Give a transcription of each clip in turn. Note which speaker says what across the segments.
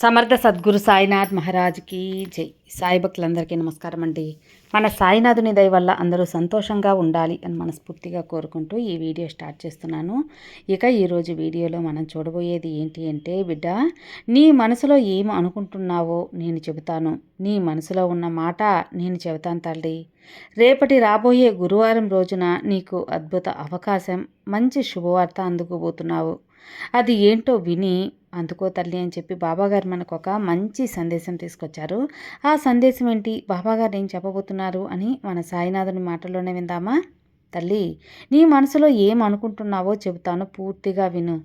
Speaker 1: సమర్థ సద్గురు సాయినాథ్ మహారాజ్కి జై. సాయి భక్తులందరికీ నమస్కారం అండి. మన సాయినాథుని దయ వల్ల అందరూ సంతోషంగా ఉండాలి అని మనస్ఫూర్తిగా కోరుకుంటూ ఈ వీడియో స్టార్ట్ చేస్తున్నాను. ఇక ఈరోజు వీడియోలో మనం చూడబోయేది ఏంటి అంటే బిడ్డ నీ మనసులో ఏం అనుకుంటున్నావో నేను చెబుతాను. నీ మనసులో ఉన్న మాట నేను చెబుతాను తల్లి. రేపటి రాబోయే గురువారం రోజున నీకు అద్భుత అవకాశం మంచి శుభవార్త అందుకోబోతున్నావు. అది ఏంటో విని అందుకో తల్లి అని చెప్పి బాబాగారు మనకు ఒక మంచి సందేశం తీసుకొచ్చారు. ఆ సందేశం ఏంటి? బాబాగారు ఏం చెప్పబోతున్నారు అని మన సాయినాథుని మాటల్లోనే విందామా? తల్లి నీ మనసులో ఏం అనుకుంటున్నావో చెబుతాను పూర్తిగా విను.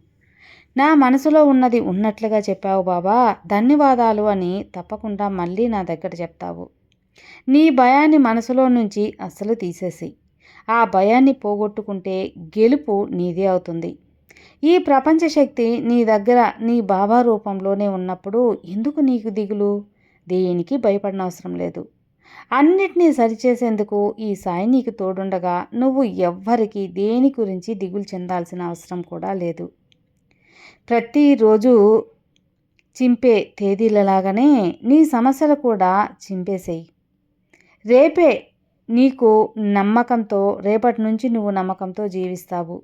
Speaker 1: నా మనసులో ఉన్నది ఉన్నట్లుగా చెప్పావు బాబా. ధన్యవాదాలు అని తప్పకుండా మళ్ళీ నా దగ్గర చెప్తావు. నీ భయాన్ని మనసులో నుంచి అస్సలు తీసేసి ఆ భయాన్ని పోగొట్టుకుంటే గెలుపు నీదే అవుతుంది. ఈ ప్రపంచ శక్తి నీ దగ్గర నీ బాబా రూపంలోనే ఉన్నప్పుడు ఎందుకు నీకు దిగులు? దేనికి భయపడనవసరం లేదు. అన్నిటినీ సరిచేసేందుకు ఈ సాయి నీకు తోడుండగా నువ్వు ఎవ్వరికి దేని గురించి దిగులు చెందాల్సిన అవసరం కూడా లేదు. ప్రతిరోజు చింపే తేదీలలాగానే నీ సమస్యలు కూడా చింపేసేయి. రేపే నీకు నమ్మకంతో రేపటి నుంచి నువ్వు నమ్మకంతో జీవిస్తావు.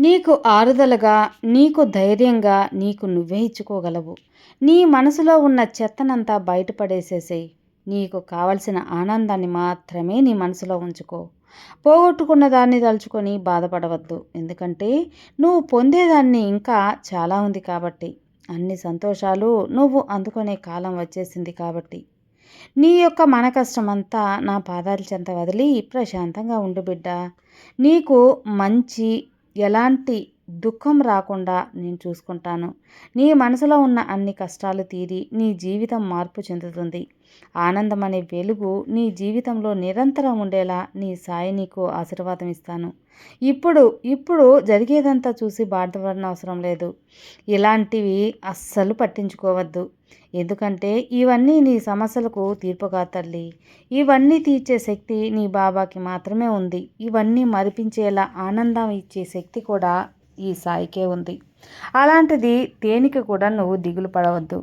Speaker 1: నీకు ఆరుదలగా నీకు ధైర్యంగా నీకు నువ్వే ఇచ్చుకోగలవు. నీ మనసులో ఉన్న చెత్తనంతా బయటపడేసేసేయి. నీకు కావలసిన ఆనందాన్ని మాత్రమే నీ మనసులో ఉంచుకో. పోగొట్టుకున్న దాన్ని తలుచుకొని బాధపడవద్దు. ఎందుకంటే నువ్వు పొందేదాన్ని ఇంకా చాలా ఉంది కాబట్టి. అన్ని సంతోషాలు నువ్వు అందుకునే కాలం వచ్చేసింది కాబట్టి. నీ యొక్క మన కష్టమంతా నా పాదాల చెంత వదిలి ప్రశాంతంగా ఉండు బిడ్డ. నీకు మంచి ఎలాంటి దుఃఖం రాకుండా నేను చూసుకుంటాను. నీ మనసులో ఉన్న అన్ని కష్టాలు తీరి నీ జీవితం మార్పు చెందుతుంది. ఆనందం అనే వెలుగు నీ జీవితంలో నిరంతరం ఉండేలా నీ సాయి నీకు ఆశీర్వాదం ఇస్తాను. ఇప్పుడు ఇప్పుడు జరిగేదంతా చూసి బాధపడిన అవసరం లేదు. ఇలాంటివి అస్సలు పట్టించుకోవద్దు. ఎందుకంటే ఇవన్నీ నీ సమస్యలకు తీర్పుగా తల్లి. ఇవన్నీ తీర్చే శక్తి నీ బాబాకి మాత్రమే ఉంది. ఇవన్నీ మరిపించేలా ఆనందం ఇచ్చే శక్తి కూడా ఈ సాయికే ఉంది. అలాంటిది దేనికి కూడా నువ్వు దిగులు పడవద్దు.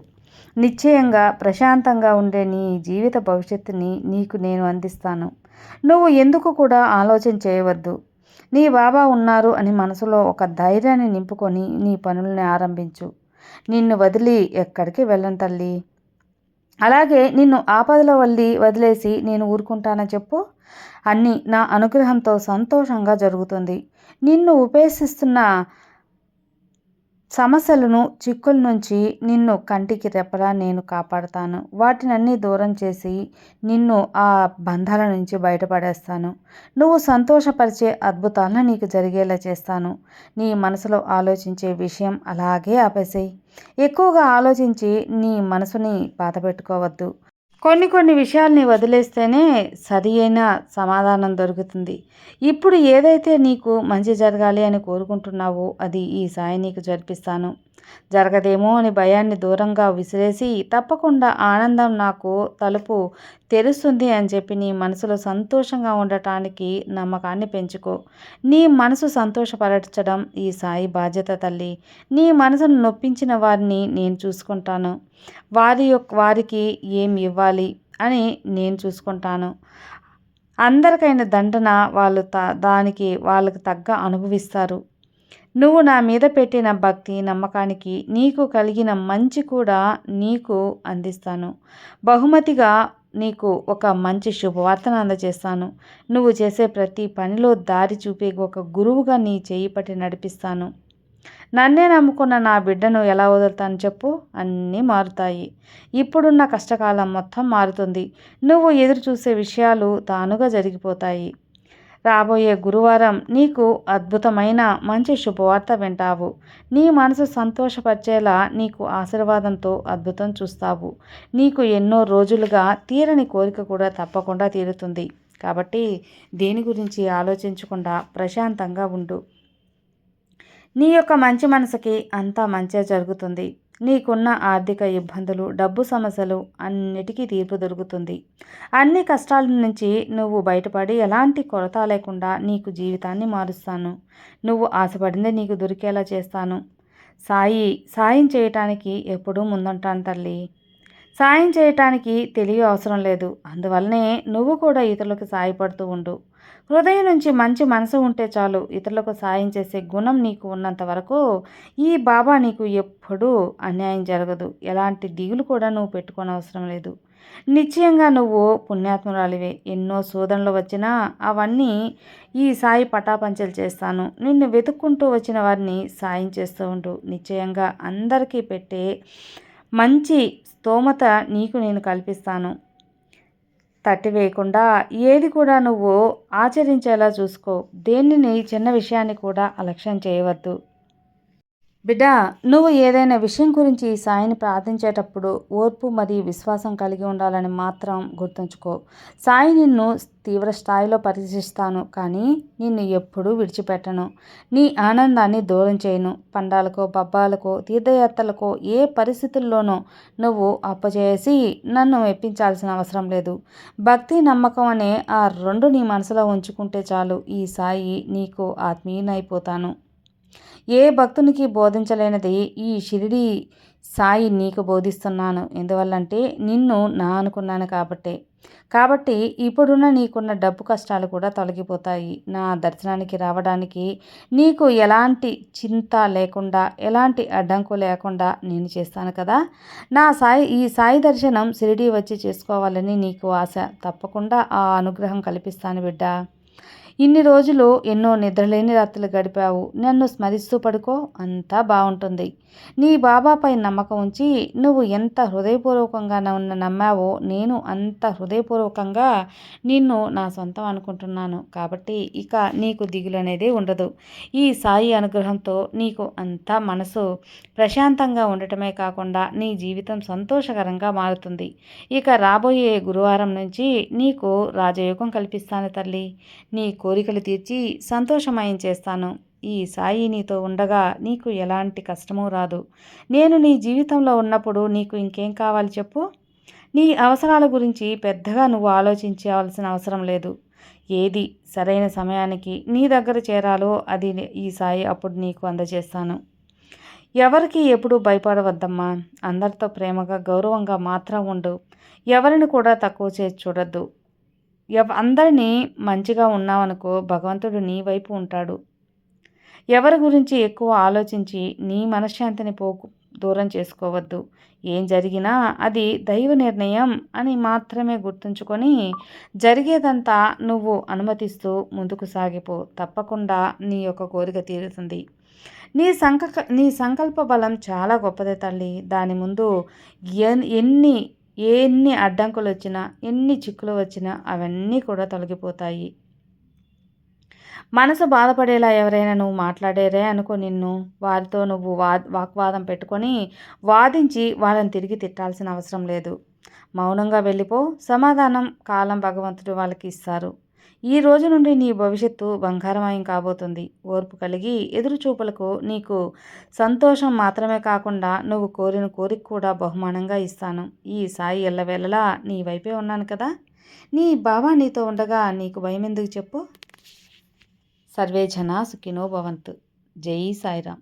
Speaker 1: నిశ్చయంగా ప్రశాంతంగా ఉండే నీ జీవిత భవిష్యత్తుని నీకు నేను అందిస్తాను. నువ్వు ఎందుకు కూడా ఆలోచన చేయవద్దు. నీ బాబా ఉన్నారు అని మనసులో ఒక ధైర్యాన్ని నింపుకొని నీ పనుల్ని ఆరంభించు. నిన్ను వదిలి ఎక్కడికి వెళ్ళను తల్లి. అలాగే నిన్ను ఆపదలో వల్లి వదిలేసి నేను ఊరుకుంటానని చెప్పు? అన్నీ నా అనుగ్రహంతో సంతోషంగా జరుగుతుంది. నిన్ను ఉపేక్షిస్తున్న సమస్యలను చిక్కుల నుంచి నిన్ను కంటికి రెప్పలా నేను కాపాడుతాను. వాటినన్నీ దూరం చేసి నిన్ను ఆ బంధాల నుంచి బయటపడేస్తాను. నువ్వు సంతోషపరిచే అద్భుతాలను నీకు జరిగేలా చేస్తాను. నీ మనసులో ఆలోచించే విషయం అలాగే ఆపేసేయి. ఎక్కువగా ఆలోచించి నీ మనసుని బాధ పెట్టుకోవద్దు. కొన్ని కొన్ని విషయాల్ని వదిలేస్తేనే సరి అయిన సమాధానం దొరుకుతుంది. ఇప్పుడు ఏదైతే నీకు మంచి జరగాలి అని కోరుకుంటున్నావో అది ఈ సాయి నీకు జరిపిస్తాను. జరగదేమో అని భయాన్ని దూరంగా విసిరేసి తప్పకుండా ఆనందం నాకు తలుపు తెరుస్తుంది అని చెప్పి నీ మనసులో సంతోషంగా ఉండటానికి నమ్మకాన్ని పెంచుకో. నీ మనసు సంతోషపరచడం ఈ సాయి బాధ్యత తల్లి. నీ మనసును నొప్పించిన వారిని నేను చూసుకుంటాను. వారి యొక్క వారికి ఏం ఇవ్వాలి అని నేను చూసుకుంటాను. అందరికైన దండన వాళ్ళు త దానికి వాళ్ళకి తగ్గ అనుభవిస్తారు. నువ్వు నా మీద పెట్టిన భక్తి నమ్మకానికి నీకు కలిగిన మంచి కూడా నీకు అందిస్తాను. బహుమతిగా నీకు ఒక మంచి శుభవార్తను అందజేస్తాను. నువ్వు చేసే ప్రతి పనిలో దారి చూపే ఒక గురువుగా నీ చేయి పట్టి నడిపిస్తాను. నన్నే నమ్ముకున్న నా బిడ్డను ఎలా వదులుతాను చెప్పు? అన్నీ మారుతాయి. ఇప్పుడున్న కష్టకాలం మొత్తం మారుతుంది. నువ్వు ఎదురు చూసే విషయాలు తానుగా జరిగిపోతాయి. రాబోయే గురువారం నీకు అద్భుతమైన మంచి శుభవార్త వింటావు. నీ మనసు సంతోషపరిచేలా నీకు ఆశీర్వాదంతో అద్భుతం చూస్తావు. నీకు ఎన్నో రోజులుగా తీరని కోరిక కూడా తప్పకుండా తీరుతుంది. కాబట్టి దేని గురించి ఆలోచించకుండా ప్రశాంతంగా ఉండు. నీ యొక్క మంచి మనసుకి అంతా మంచే జరుగుతుంది. నీకున్న ఆర్థిక ఇబ్బందులు డబ్బు సమస్యలు అన్నిటికీ తీర్పు దొరుకుతుంది. అన్ని కష్టాల నుంచి నువ్వు బయటపడి ఎలాంటి కొరత లేకుండా నీకు జీవితాన్ని మారుస్తాను. నువ్వు ఆశపడింది నీకు దొరికేలా చేస్తాను. సాయి సాయం చేయటానికి ఎప్పుడూ ముందుంటాను తల్లి. సాయం చేయటానికి తెలివి అవసరం లేదు. అందువల్లనే నువ్వు కూడా ఇతరులకు సాయపడుతూ ఉండు. హృదయం నుంచి మంచి మనసు ఉంటే చాలు. ఇతరులకు సాయం చేసే గుణం నీకు ఉన్నంత వరకు ఈ బాబా నీకు ఎప్పుడూ అన్యాయం జరగదు. ఎలాంటి దిగులు కూడా నువ్వు పెట్టుకోనవసరం లేదు. నిశ్చయంగా నువ్వు పుణ్యాత్మురాలివే. ఎన్నో శోధనలు వచ్చినా అవన్నీ ఈ సాయి పటాపంచలు చేస్తాను. నిన్ను వెతుక్కుంటూ వచ్చిన వారిని సాయం చేస్తూ ఉంటూ నిశ్చయంగా అందరికీ పెట్టే మంచి స్తోమత నీకు నేను కల్పిస్తాను. తట్టివేయకుండా ఏది కూడా నువ్వు ఆచరించేలా చూసుకో. దేనిని చిన్న విషయాన్ని కూడా అలక్ష్యం చేయవద్దు. బిడ్డ నువ్వు ఏదైనా విషయం గురించి ఈ సాయిని ప్రార్థించేటప్పుడు ఓర్పు మరియు విశ్వాసం కలిగి ఉండాలని మాత్రం గుర్తుంచుకో. సాయి నిన్ను తీవ్ర స్థాయిలో పరీక్షిస్తాను కానీ నిన్ను ఎప్పుడూ విడిచిపెట్టను. నీ ఆనందాన్ని దూరం చేయను. పండాలకో బబ్బాలకో తీర్థయాత్రలకో ఏ పరిస్థితుల్లోనూ నువ్వు అప్పచేసి నన్ను మెప్పించాల్సిన అవసరం లేదు. భక్తి నమ్మకం అనే ఆ రెండు నీ మనసులో ఉంచుకుంటే చాలు ఈ సాయి నీకు ఆత్మీయనైపోతాను ఏ భక్తునికి బోధించలేనిది ఈ షిరిడి సాయి నీకు బోధిస్తున్నాను. ఎందువల్లంటే నిన్ను నా అనుకున్నాను కాబట్టే. కాబట్టి ఇప్పుడున్న నీకున్న డబ్బు కష్టాలు కూడా తొలగిపోతాయి. నా దర్శనానికి రావడానికి నీకు ఎలాంటి చింత లేకుండా ఎలాంటి అడ్డంకు లేకుండా నేను చేస్తాను కదా. నా సాయి ఈ సాయి దర్శనం షిరిడి వచ్చి చేసుకోవాలని నీకు ఆశ. తప్పకుండా ఆ అనుగ్రహం కల్పిస్తాను బిడ్డ. ఇన్ని రోజులు ఎన్నో నిద్రలేని రాత్రులు గడిపావు. నన్ను స్మరిస్తూ పడుకో అంతా బాగుంటుంది నీ బాబాపై నమ్మకం ఉంచి నువ్వు ఎంత హృదయపూర్వకంగా నన్ను నమ్మావో నేను అంత హృదయపూర్వకంగా నిన్ను నా సొంతం అనుకుంటున్నాను. కాబట్టి ఇక నీకు దిగులు అనేది ఉండదు. ఈ సాయి అనుగ్రహంతో నీకు అంతా మనసు ప్రశాంతంగా ఉండటమే కాకుండా నీ జీవితం సంతోషకరంగా మారుతుంది. ఇక రాబోయే గురువారం నుంచి నీకు రాజయోగం కల్పిస్తాను తల్లి. నీ కోరికలు తీర్చి సంతోషమయం చేస్తాను. ఈ సాయి నీతో ఉండగా నీకు ఎలాంటి కష్టమూ రాదు. నేను నీ జీవితంలో ఉన్నప్పుడు నీకు ఇంకేం కావాలి చెప్పు? నీ అవసరాల గురించి పెద్దగా నువ్వు ఆలోచించవలసిన అవసరం లేదు. ఏది సరైన సమయానికి నీ దగ్గర చేరాలో అది ఈ సాయి అప్పుడు నీకు అందజేస్తాను. ఎవరికి ఎప్పుడు భయపడవద్దమ్మా. అందరితో ప్రేమగా గౌరవంగా మాత్రం ఉండు. ఎవరిని కూడా తక్కువ చేసి చూడద్దు. ఎవ అందరినీ మంచిగా ఉన్నావనుకో భగవంతుడు నీ వైపు ఉంటాడు. ఎవరి గురించి ఎక్కువ ఆలోచించి నీ మనశ్శాంతిని పోకు దూరం చేసుకోవద్దు. ఏం జరిగినా అది దైవ నిర్ణయం అని మాత్రమే గుర్తుంచుకొని జరిగేదంతా నువ్వు అనుమతిస్తూ ముందుకు సాగిపో. తప్పకుండా నీ యొక్క కోరిక తీరుతుంది. నీ సంక నీ సంకల్ప బలం చాలా గొప్పదే తల్లి. దాని ముందు ఎన్ని ఎన్ని అడ్డంకులు వచ్చినా ఎన్ని చిక్కులు వచ్చినా అవన్నీ కూడా తొలగిపోతాయి. మనసు బాధపడేలా ఎవరైనా నువ్వు మాట్లాడేరే అనుకో నిన్ను. వారితో నువ్వు వా వాగ్వాదం పెట్టుకొని వాదించి వాళ్ళని తిరిగి తిట్టాల్సిన అవసరం లేదు. మౌనంగా వెళ్ళిపో. సమాధానం కాలం భగవంతుడు వాళ్ళకి ఇస్తారు. ఈ రోజు నుండి నీ భవిష్యత్తు బంగారమయం కాబోతుంది. ఓర్పు కలిగి ఎదురుచూపులకు నీకు సంతోషం మాత్రమే కాకుండా నువ్వు కోరిన కోరిక కూడా బహుమానంగా ఇస్తాను. ఈ సాయి ఎల్లవేళలా నీ వైపే ఉన్నాను కదా. నీ బాబా నీతో ఉండగా నీకు భయం ఎందుకు చెప్పు? సర్వే జనా సుఖినో భవంతు. జై సాయిరామ్.